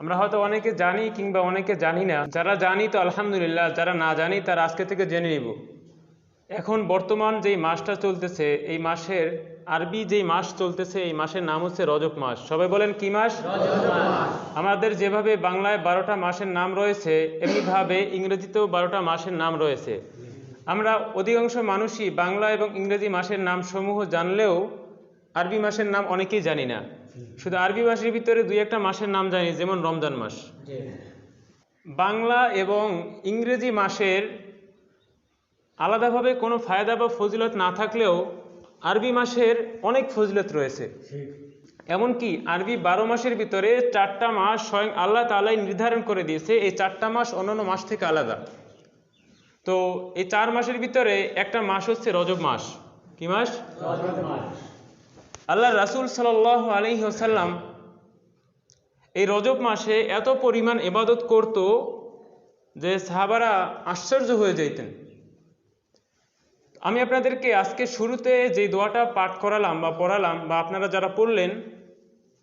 আমরা হয়তো অনেকে জানি কিংবা অনেকে জানি না। যারা জানি তো আলহামদুলিল্লাহ, যারা না জানি তারা আজকে থেকে জেনে নিব। এখন বর্তমান যেই মাসটা চলতেছে, এই মাসের আরবি যেই মাস চলতেছে, এই মাসের নাম হচ্ছে রজব মাস। সবাই বলেন কি মাস? আমাদের যেভাবে বাংলায় বারোটা মাসের নাম রয়েছে, এমনিভাবে ইংরেজিতেও বারোটা মাসের নাম রয়েছে। আমরা অধিকাংশ মানুষই বাংলা এবং ইংরেজি মাসের নাম সমূহ জানলেও আরবি মাসের নাম অনেকেই জানি না। শুধু আরবি মাসের ভিতরে দুই একটা মাসের নাম জানি যেমন রমজান মাস। বাংলা এবং ইংরেজি মাসের আলাদাভাবে কোনো ফায়দা বা ফজিলত না থাকলেও আরবি মাসের অনেক ফজিলত রয়েছে। এমনকি আরবি বারো মাসের ভিতরে চারটা মাস স্বয়ং আল্লাহ তালাই নির্ধারণ করে দিয়েছে এই চারটা মাস অন্যান্য মাস থেকে আলাদা। তো এই চার মাসের ভিতরে একটা মাস হচ্ছে রজব মাস। কি মাস। আল্লাহ রাসুল সাল আলহি আসাল্লাম এই রজব মাসে এত পরিমাণ এবাদত করত যে সাহাবারা আশ্চর্য হয়ে যাইতেন। আমি আপনাদেরকে আজকে শুরুতে যে দোয়াটা পাঠ করালাম বা পড়ালাম বা আপনারা যারা পড়লেন,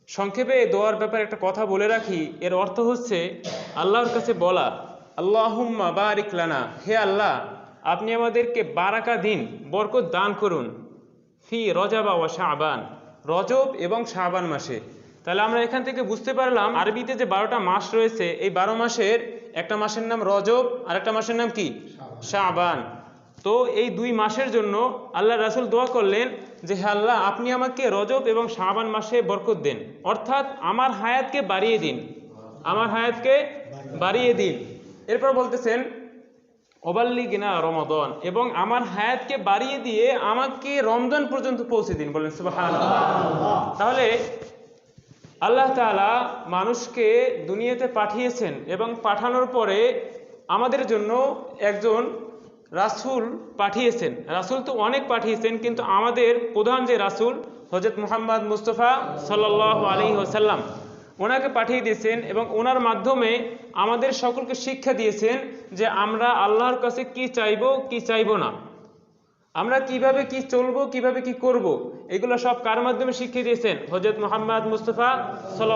সংক্ষেপে এই দোয়ার ব্যাপারে একটা কথা বলে রাখি। এর অর্থ হচ্ছে আল্লাহর কাছে বলা, আল্লাহুম্মা বারিক লানা, হে আল্লাহ, আপনি আমাদেরকে বারাকা দিন, বরকত দান করুন। ফি রজাবা ও শাহবান রজব এবং শাহবান মাসে। তাহলে আমরা এখান থেকে বুঝতে পারলাম আরবিতে যে বারোটা মাস রয়েছে এই বারো মাসের একটা মাসের নাম রজব আর একটা মাসের নাম কি? শাহবান তো এই দুই মাসের জন্য আল্লাহ রাসুল দোয়া করলেন যে হে আল্লাহ আপনি আমাকে রজব এবং শাহবান মাসে বরকত দেন। অর্থাৎ আমার হায়াতকে বাড়িয়ে দিন। আমার হায়াতকে বাড়িয়ে দিন। এরপর বলতেছেন ওবাল্লি গিনা রমাদন এবং আমার হায়াতকে বাড়িয়ে দিয়ে আমাকে রমজান পর্যন্ত পৌঁছে দিন বলেন সুবাহান তাহলে আল্লাহ তাআলা মানুষকে দুনিয়াতে পাঠিয়েছেন এবং পাঠানোর পরে আমাদের জন্য একজন রাসূল পাঠিয়েছেন। রাসূল তো অনেক পাঠিয়েছেন কিন্তু আমাদের প্রধান যে রাসূল হজরত মুহাম্মদ মুস্তফা সাল্লাহ আলী ওসাল্লাম ওনাকে পাঠিয়ে দিয়েছেন এবং ওনার মাধ্যমে আমাদের সকলকে শিক্ষা দিয়েছেন যে আমরা আল্লাহর কাছে কি চাইব কি চাইব না। আমরা কীভাবে কি চলবো, কীভাবে কি করব। এগুলো সব কার মাধ্যমে শিখিয়ে দিয়েছেন? হজরত মোহাম্মদ মুস্তফা সাল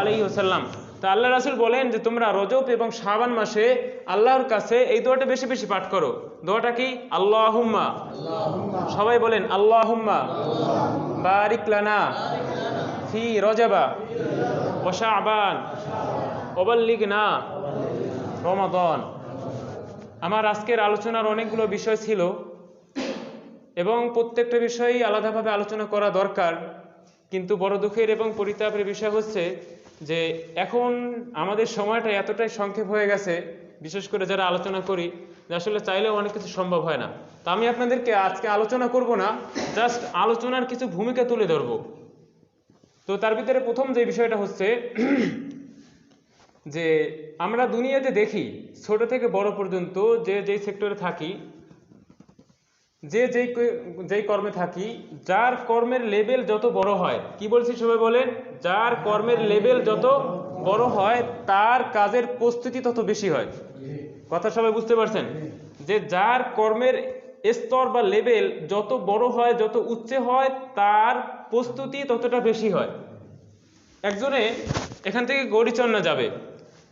আলী ওসাল্লাম তা আল্লাহ রাসুল বলেন যে, তোমরা রজব এবং শাবান মাসে আল্লাহর কাছে এই দোয়াটা বেশি বেশি পাঠ করো। দোয়াটা কি? আল্লাহুম্মা। সবাই বলেন, আল্লাহুম্মা। বারিক লানা ফি রজাবা ও শাবান। ওবাল্লিগনা। রমাদন। আমার আজকের আলোচনার অনেকগুলো বিষয় ছিল এবং প্রত্যেকটা বিষয়ই আলাদাভাবে আলোচনা করা দরকার। কিন্তু বড় দুঃখের এবং পরিতাপের বিষয় হচ্ছে যে এখন আমাদের সময়টা এতটাই সংক্ষেপ হয়ে গেছে, বিশেষ করে যারা আলোচনা করি, যে আসলে চাইলেও অনেক কিছু সম্ভব হয় না। তো আমি আপনাদেরকে আজকে আলোচনা করব না, জাস্ট আলোচনার কিছু ভূমিকা তুলে ধরব। তো তার ভিতরে প্রথম যে বিষয়টা হচ্ছে যে আমরা দুনিয়াতে দেখি, ছোট থেকে বড় পর্যন্ত যে যেই সেক্টরে থাকি, যে যেই যেই কর্মে থাকি, যার কর্মের লেভেল যত বড় হয়, কি বলছি সবাই বলেন? যার কর্মের লেভেল যত বড় হয়, তার কাজের প্রস্তুতি তত বেশি হয়। কথা সবাই বুঝতে পারছেন? যে যার কর্মের স্তর বা লেভেল যত বড় হয়, যত উচ্চে হয়, তার প্রস্তুতি ততটা বেশি হয়। একজনে এখান থেকে গৌরীচন্না যাবে।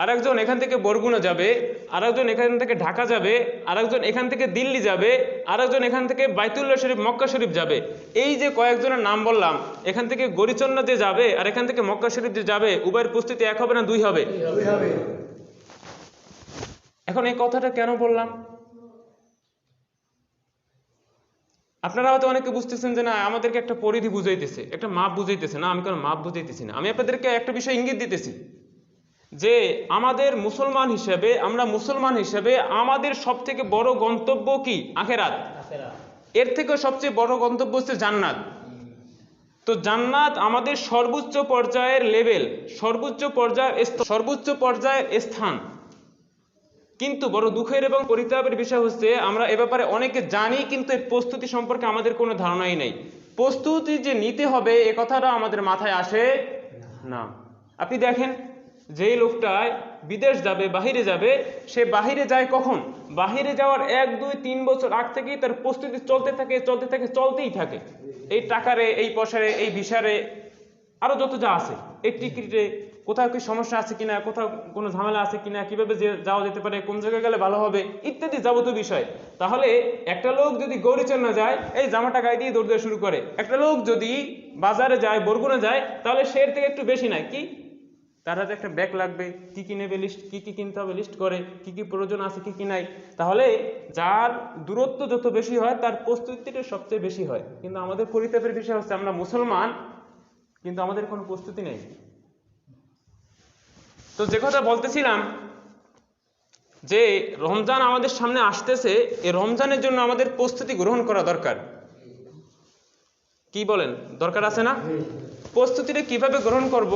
আরেকজন এখান থেকে বরগুনা যাবে আরেকজন এখান থেকে ঢাকা যাবে আরেকজন এখান থেকে দিল্লি যাবে আরেকজন এখান থেকে বাইতুল্লাহ শরীফ মক্কা শরীফ যাবে। এই যে কয়েকজনের নাম বললাম এখান থেকে গরিচন্না যে যাবে আর এখান থেকে মক্কা শরীফ যে যাবে উভয়ের প্রস্তুতি এক হবে না দুই হবে? এখন এই কথাটা কেন বললাম? আপনারা হয়তো অনেকে বুঝতেছেন যে না আমাদেরকে একটা পরিধি বুঝাইতেছে একটা মাপ বুঝাইতেছে না আমি কোনো মাপ বুঝাইতেছি না। আমি আপনাদেরকে একটা বিষয় ইঙ্গিত দিতেছি। যে আমাদের মুসলমান হিসেবে আমরা মুসলমান হিসেবে আমাদের সব থেকে বড় গন্তব্য কি? আখেরাত। এর থেকে সবচেয়ে বড় গন্তব্য হচ্ছে জান্নাত। তো জান্নাত আমাদের সর্বোচ্চ পর্যায়ের লেভেল সর্বোচ্চ পর্যায়ের সর্বোচ্চ পর্যায়ের স্থান। কিন্তু বড় দুঃখের এবং পরিতাপের বিষয় হচ্ছে আমরা এ ব্যাপারে অনেকে জানি কিন্তু এর প্রস্তুতি সম্পর্কে আমাদের কোনো ধারণাই নেই। প্রস্তুতি যে নিতে হবে এ কথাটা আমাদের মাথায় আসে না। আপনি দেখেন যেই লোকটায় বিদেশ যাবে, বাহিরে যাবে, সে বাহিরে যায় কখন? বাহিরে যাওয়ার এক, দুই, তিন বছর আগ থেকেই তার প্রস্তুতি চলতে থাকে চলতে থাকে, চলতেই থাকে। এই টাকারে, এই পয়সারে, এই ভিসারে আরও যত যা আছে, এই টিকিটে কোথাও কি সমস্যা আছে কিনা, কোথাও কোনো ঝামেলা আছে কিনা, কীভাবে যে যাওয়া যেতে পারে, কোন জায়গায় গেলে ভালো হবে, ইত্যাদি যাবতীয় বিষয়। তাহলে একটা লোক যদি গৌরীচন্না যায়, এই জামাটা গায়ে দিয়ে দৌড় শুরু করে। একটা লোক যদি বাজারে যায়, বরগুনা যায়, তাহলে সে থেকে একটু বেশি নাই। কি? তার হাতে একটা ব্যাগ লাগবে, কি কি নেবে লিস্ট কি কি কিনতে হবে লিস্ট করে, কি কি প্রয়োজন আছে, কি কি নাই। তাহলে যার দূরত্ব যত বেশি হয়, তার প্রস্তুতিটা সবচেয়ে বেশি হয়। কিন্তু আমাদের পরিতাপের বিষয় হচ্ছে, আমরা মুসলমান, কিন্তু আমাদের কোনো প্রস্তুতি নেই। তো যে কথা বলতেছিলাম, যে রমজান আমাদের সামনে আসতেছে এই রমজানের জন্য আমাদের প্রস্তুতি গ্রহণ করা দরকার। কি বলেন? দরকার আছে না? প্রস্তুতিটা কীভাবে গ্রহণ করব,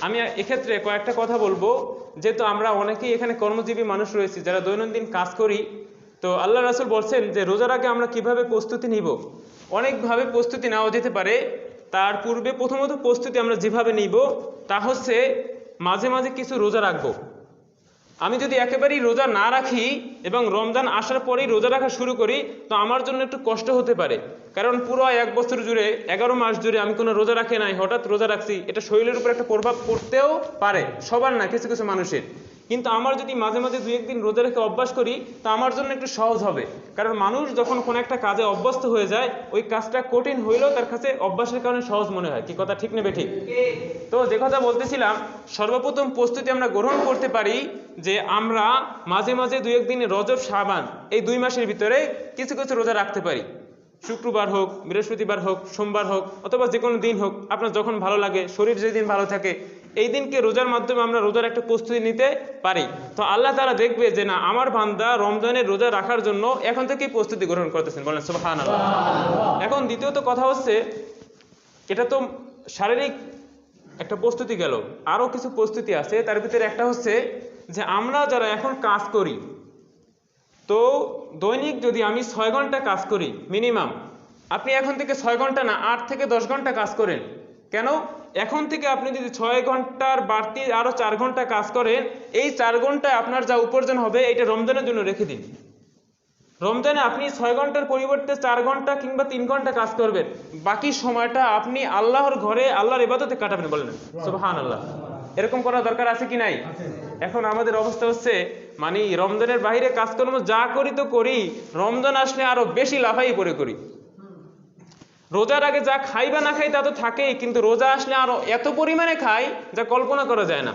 আমি এক্ষেত্রে কয়েকটা কথা বলব। যেহেতু আমরা অনেকেই এখানে কর্মজীবী মানুষ রয়েছি, যারা দৈনন্দিন কাজ করি, তো আল্লাহ রাসুল বলছেন যে রোজার আগে আমরা কীভাবে প্রস্তুতি নিব? অনেকভাবে প্রস্তুতি নেওয়া যেতে পারে। তার পূর্বে প্রথমত প্রস্তুতি আমরা যেভাবে নিব, তা হচ্ছে মাঝে মাঝে কিছু রোজা রাখব। আমি যদি একেবারেই রোজা না রাখি এবং রমজান আসার পরেই রোজা রাখা শুরু করি, তো আমার জন্য একটু কষ্ট হতে পারে। কারণ পুরো এক বছর জুড়ে, এগারো মাস জুড়ে আমি কোনো রোজা রাখি নাই, হঠাৎ রোজা রাখছি। এটা শরীরের উপর একটা প্রভাব পড়তেও পারে, সবার না, কিছু কিছু মানুষের। কিন্তু আমার যদি মাঝে মাঝে দুই একদিন রোজা রেখে অভ্যাস করি, তা আমার জন্য একটু সহজ হবে। কারণ মানুষ যখন কোনো একটা কাজে অভ্যস্ত হয়ে যায়, ওই কাজটা কঠিন হইলেও তার কাছে অভ্যাসের কারণে সহজ মনে হয়। কি কথা ঠিক নেবে ঠিক? তো যে কথা বলতেছিলাম, সর্বপ্রথম প্রস্তুতি আমরা গ্রহণ করতে পারি যে আমরা মাঝে মাঝে দুই একদিন রজব সাবান এই দুই মাসের ভিতরে কিছু কিছু রোজা রাখতে পারি। শুক্রবার হোক, বৃহস্পতিবার হোক, সোমবার হোক, অথবা যে কোনো দিন হোক, আপনার যখন ভালো লাগে, শরীর যেদিন ভালো থাকে এই দিনকে রোজার মাধ্যমে আমরা রোজার একটা প্রস্তুতি নিতে পারি। তো আল্লাহ তারা দেখবে যে না, আমার বান্দা রমজানের রোজা রাখার জন্য এখন থেকেই প্রস্তুতি গ্রহণ করতেছেন। বলেন সুবহান এখন দ্বিতীয়ত কথা হচ্ছে, এটা তো শারীরিক একটা প্রস্তুতি গেল। আরও কিছু প্রস্তুতি আছে। তার ভিতরে একটা হচ্ছে যে, আমরা যারা এখন কাজ করি, তো দৈনিক যদি আমি ছয় ঘণ্টা কাজ করি, মিনিমাম, আপনি এখন থেকে ছয় ঘণ্টা না, আট থেকে দশ ঘণ্টা কাজ করেন। কেন? এখন থেকে আপনি যদি ছয় ঘণ্টার বাড়তি আরও চার ঘণ্টা কাজ করেন, এই চার ঘন্টায় আপনার যা উপার্জন হবে এটা রমজানের জন্য রেখে দিন। রমজানে আপনি ছয় ঘণ্টার পরিবর্তে চার ঘণ্টা কিংবা তিন ঘণ্টা কাজ করবেন। বাকি সময়টা আপনি আল্লাহর ঘরে, আল্লাহর ইবাদতে কাটাবেন বলেন। সুবহান আল্লাহ এরকম করা দরকার আছে কি নাই? এখন আমাদের অবস্থা হচ্ছে মানে রমজানের বাইরে কাজকর্ম যা করি তো করি, রমজান আসলে আরও বেশি লাফাই করে করি। রোজার আগে যা খাই বা না খাই তা তো থাকেই, কিন্তু রোজা আসলে আরও এত পরিমাণে খাই যা কল্পনা করা যায় না।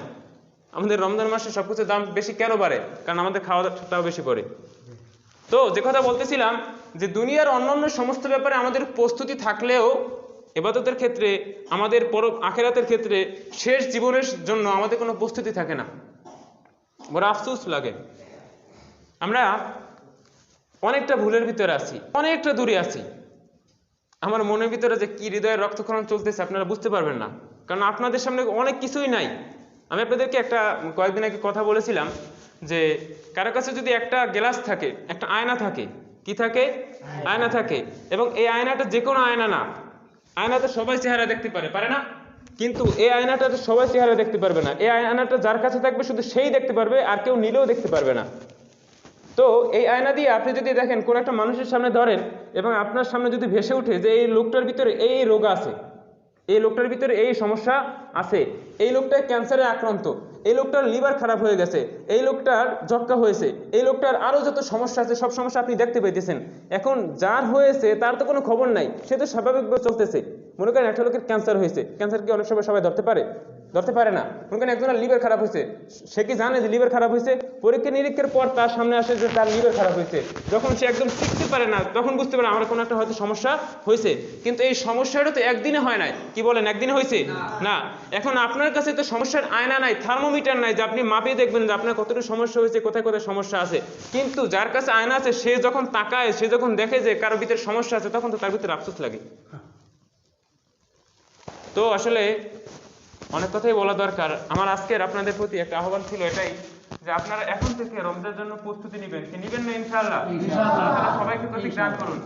আমাদের রমজান মাসে সবকিছুর দাম বেশি কেন বাড়ে? কারণ আমাদের খাওয়া দাওয়াটাও বেশি পড়ে। তো যে কথা বলতেছিলাম যে দুনিয়ার অন্যান্য সমস্ত ব্যাপারে আমাদের প্রস্তুতি থাকলেও এবাদতের ক্ষেত্রে, আমাদের পর আখেরাতের ক্ষেত্রে শেষ জীবনের জন্য আমাদের কোনো প্রস্তুতি থাকে না। বড় আফসোস লাগে। আমরা অনেকটা ভুলের ভিতরে আছি, অনেকটা দূরে আছি। আমার মনের ভিতরে যে কি হৃদয়ের রক্তক্ষরণ চলতেছে আপনারা বুঝতে পারবেন না। কারণ আপনাদের সামনে অনেক কিছুই নাই। আমি আপনাদেরকে একটা, কয়েকদিন আগে কথা বলেছিলাম যে কারও কাছে যদি একটা গ্লাস থাকে, একটা আয়না থাকে, কি থাকে? আয়না থাকে। এবং এই আয়নাটা যে কোনো আয়না না। আয়নাতে সবাই চেহারা দেখতে পারে পারে না? কিন্তু এই আয়নাটা সবাই চেহারা দেখতে পারবে না। এই আয়নাটা যার কাছে থাকবে শুধু সেই দেখতে পারবে, আর কেউ নিলেও দেখতে পারবে না। তো এই আয়না দিয়ে আপনি যদি দেখেন কোনো একটা মানুষের সামনে ধরেন এবং আপনার সামনে যদি ভেসে ওঠে যে এই লোকটার ভিতরে এই রোগ আছে, এই লোকটার ভিতরে এই সমস্যা আছে, এই লোকটা ক্যান্সারে আক্রান্ত, এই লোকটার লিভার খারাপ হয়ে গেছে, এই লোকটার যক্কা হয়েছে, এই লোকটার আরও যত সমস্যা আছে, সব সমস্যা আপনি দেখতে পাইতেছেন। এখন যার হয়েছে তার তো কোনো খবর নাই, সে তো স্বাভাবিকভাবে চলতেছে। মনে করেন একটা লোকের ক্যান্সার হয়েছে। ক্যান্সার কি অনেক সময় সবাই ধরতে পারে? ধরতে পারে না। মনে করেন একজনের লিভার খারাপ হয়েছে। সে কি জানে যে লিভার খারাপ হয়েছে? পরীক্ষা নিরীক্ষার পর তার সামনে আসে যে তার লিভার খারাপ হয়েছে। যখন সে একদম শিখতে পারে না, তখন বুঝতে পারে আমার কোনো একটা হয়তো সমস্যা হয়েছে। কিন্তু এই সমস্যাটা তো একদিনে হয় নাই। কি বলেন, একদিনে হয়েছে? না। এখন আপনার কাছে তো সমস্যার আয়না নাই থার্মোমিটার নাই যে আপনি মাপিয়ে দেখবেন যে আপনার কতটুকু সমস্যা হয়েছে, কোথায় কোথায় সমস্যা আছে। কিন্তু যার কাছে আয়না আছে, সে যখন তাকায়, সে যখন দেখে যে কারও ভিতরে সমস্যা আছে, তখন তো তার ভিতরে আফসোস লাগে। তো আসলে অনেক কথাই বলা দরকার। আমার আজকের আপনাদের প্রতি একটা আহ্বান ছিল এটাই যে আপনারা এখন থেকে রমজানের জন্য প্রস্তুতি নিবেন। কি নেবেন না তাআলা সবাইকে প্রতি দান করুন।